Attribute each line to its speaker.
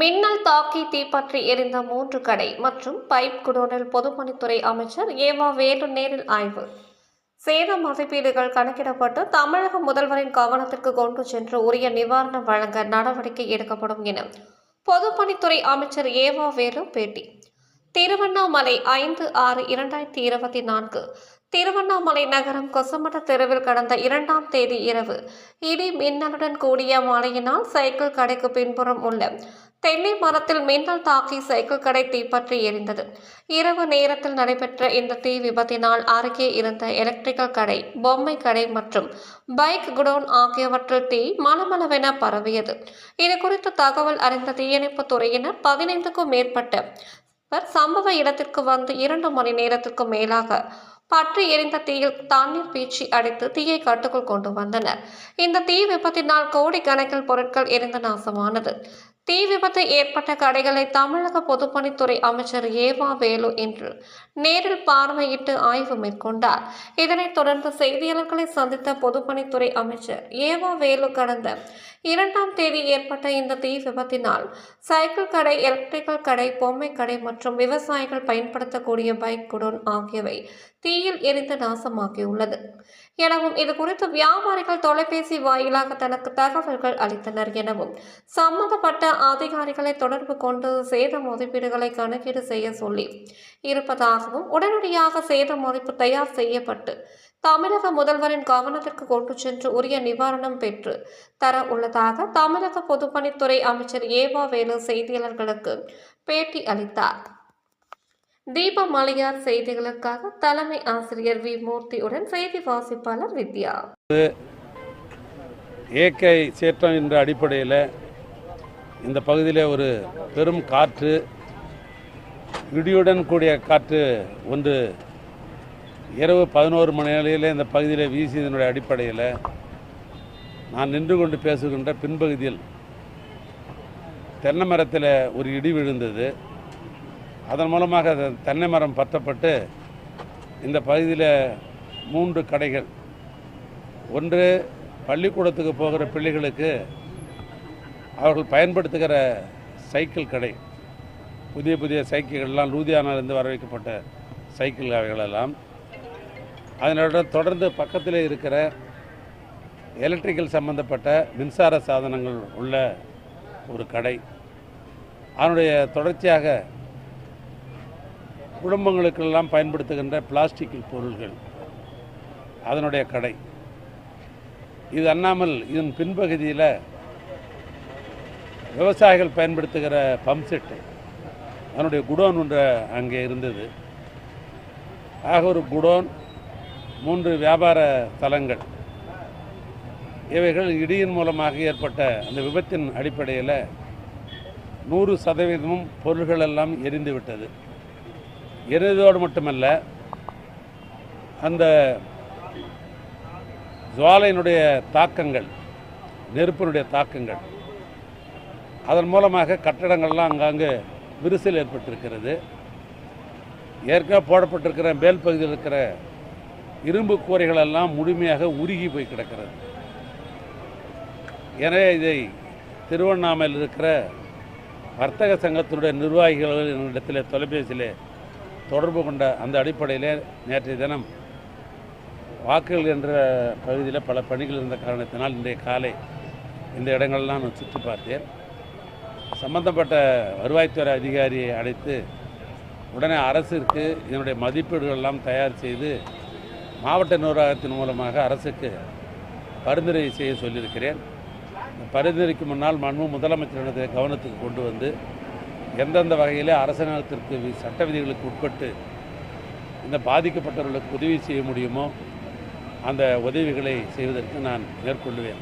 Speaker 1: மின்னல் தாக்கி தீப்பற்றி எரிந்த மூன்று கடை மற்றும் பைப் குடோனில் பொதுப்பணித்துறை அமைச்சர் ஏவா வேலு நேரில் ஆய்வு. சேத மதிப்பீடுகள் கணக்கிடப்பட்டு தமிழக முதல்வரின் கவனத்திற்கு கொண்டு சென்று உரிய நிவாரணம் வழங்க நடவடிக்கை எடுக்கப்படும் என பொதுப்பணித்துறை அமைச்சர் ஏவா வேலு பேட்டி. திருவண்ணாமலை ஐந்து ஆறு இரண்டாயிரத்தி இருபத்தி நான்கு திருவண்ணாமலை நகரம் கொசமட்ட தெருவில் கடந்த இரண்டாம் தேதி இரவு. இடி மின்னலுடன் கூடிய மழையினால் சைக்கிள் கடைக்கு பின்புறம் உள்ள தென்னை மரத்தில் மின்னல் தாக்கி சைக்கிள் கடை தீப்பற்றி எரிந்தது. இரவு நேரத்தில் நடைபெற்ற இந்த தீ விபத்தினால் அருகே இருந்த எலக்ட்ரிக்கல் கடை பொம்மை கடை மற்றும் பைக் குடோன் ஆகியவற்றில் தீ மளமளவென பரவியது. இது குறித்து தகவல் அறிந்த தீயணைப்புத் துறையினர் பதினைந்துக்கும் மேற்பட்ட சம்பவ இடத்திற்கு வந்து இரண்டு மணி நேரத்திற்கு மேலாக பற்றி எரிந்த தீயில் தண்ணீர் பீச்சி அடித்து தீயை கட்டுக்குள் கொண்டு வந்தனர். இந்த தீ விபத்தினால் கோடிக்கணக்கில் பொருட்கள் எரிந்து நாசமானது. தீ விபத்து ஏற்பட்ட கடைகளை தமிழக பொதுப்பணித்துறை அமைச்சர் ஏவா வேலு இன்று நேரில் பார்வையிட்டு ஆய்வு மேற்கொண்டார். இதனைத் தொடர்ந்து செய்தியாளர்களை சந்தித்த பொதுப்பணித்துறை அமைச்சர் ஏவா வேலு கடந்த இரண்டாம் தேதி ஏற்பட்ட இந்த தீ விபத்தினால் சைக்கிள் கடை எலக்ட்ரிக்கல் கடை பொம்மை கடை மற்றும் விவசாயிகள் பயன்படுத்தக்கூடிய பைக் குடோன் ஆகியவை தீயில் எரிந்து நாசமாகியுள்ளது. எனவும் இது குறித்து வியாபாரிகள் தொலைபேசி வாயிலாக தனக்கு தகவல்கள் அளித்தனர் எனவும். சம்பந்தப்பட்ட அதிகாரிகளை தொடர்பு கொண்டு சேத மதிப்பீடுகளை கணக்கீடு செய்ய சொல்லி இருப்பதாகவும் உடனடியாக சேத மதிப்பு தயார் செய்யப்பட்டு தமிழக முதல்வரின் கவனத்திற்கு கொண்டு சென்று உரிய நிவாரணம் பெற்று தர உள்ளதாக தமிழக பொதுப்பணித்துறை அமைச்சர் ஏவா வேலு செய்தியாளர்களுக்கு பேட்டி அளித்தார். தீப மலையார் செய்திகளுக்காக தலைமை ஆசிரியர் வி. மூர்த்தியுடன் செய்தி வாசிப்பாளர் வித்யா.
Speaker 2: ஏக்கை சேற்றம் என்ற அடிப்படையில் இந்த பகுதியில் ஒரு பெரும் காற்று இடியுடன் கூடிய காற்று ஒன்று இரவு பதினோரு மணி நிலையில் இந்த பகுதியில் வீசியதனுடைய அடிப்படையில் நான் நின்று கொண்டு பேசுகின்ற பின்பகுதியில் தென்னை மரத்தில் ஒரு இடி விழுந்தது. அதன் மூலமாக தென்னை மரம் பற்றப்பட்டு இந்த பகுதியில் மூன்று கடைகள். ஒன்று பள்ளிக்கூடத்துக்கு போகிற பிள்ளைகளுக்கு அவர்கள் பயன்படுத்துகிற சைக்கிள் கடை. புதிய புதிய சைக்கிள்கள்லாம் லூதியானாலிருந்து வர வைக்கப்பட்ட சைக்கிள் அவைகளெல்லாம் அதனுடன் தொடர்ந்து பக்கத்தில் இருக்கிற எலக்ட்ரிக்கல் சம்பந்தப்பட்ட மின்சார சாதனங்கள் உள்ள ஒரு கடை. அதனுடைய தொடர்ச்சியாக குடும்பங்களுக்கெல்லாம் பயன்படுத்துகின்ற பிளாஸ்டிக் பொருள்கள். அதனுடைய கடை. இது அண்ணாமல் இதன் பின்பகுதியில் விவசாயிகள் பயன்படுத்துகிற பம்ப் செட்டு. அதனுடைய குடோன் ஒன்று அங்கே இருந்தது. ஆக ஒரு குடோன் மூன்று வியாபார தலங்கள். இவைகள் இடியின் மூலமாக ஏற்பட்ட அந்த விபத்தின் அடிப்படையில் நூறு சதவீதமும் பொருள்கள் எல்லாம் எரிந்து விட்டது. இருந்ததோடு மட்டுமல்ல அந்த ஜுவாலையினுடைய தாக்கங்கள் நெருப்பினுடைய தாக்கங்கள் அதன் மூலமாக கட்டடங்கள்லாம் அங்கங்கே விரிசல் ஏற்பட்டிருக்கிறது. ஏற்கனவே போடப்பட்டிருக்கிற மேல் பகுதியில் இருக்கிற இரும்பு கூரைகளெல்லாம் முழுமையாக உருகி போய் கிடக்கிறது. எனவே இதை திருவண்ணாமலையில் இருக்கிற வர்த்தக சங்கத்தினுடைய நிர்வாகிகள் என்னிடத்தில் தொலைபேசியில் தொடர்பு கொண்ட அந்த அடிப்படையில் நேற்றைய தினம் வாக்குகள் என்ற பகுதியில் பல பணிகள் இருந்த காரணத்தினால் இன்றைய காலை இந்த இடங்கள்லாம் நான் சுற்றி பார்த்தேன். சம்பந்தப்பட்ட வருவாய்த்துறை அதிகாரியை அழைத்து உடனே அரசிற்கு இதனுடைய மதிப்பீடுகள் எல்லாம் தயார் செய்து மாவட்ட நிர்வாகத்தின் மூலமாக அரசுக்கு பரிந்துரை செய்ய சொல்லியிருக்கிறேன். பரிந்துரைக்கு முன்னால் மன்மு முதலமைச்சரிடத்தை கவனத்துக்கு கொண்டு வந்து எந்தெந்த வகையில் அரசாங்கத்திற்கு சட்ட விதிகளுக்கு உட்பட்டு இந்த பாதிக்கப்பட்டவர்களுக்கு உதவி செய்ய முடியுமோ அந்த உதவிகளை செய்வதற்கு நான் மேற்கொள்ளுவேன்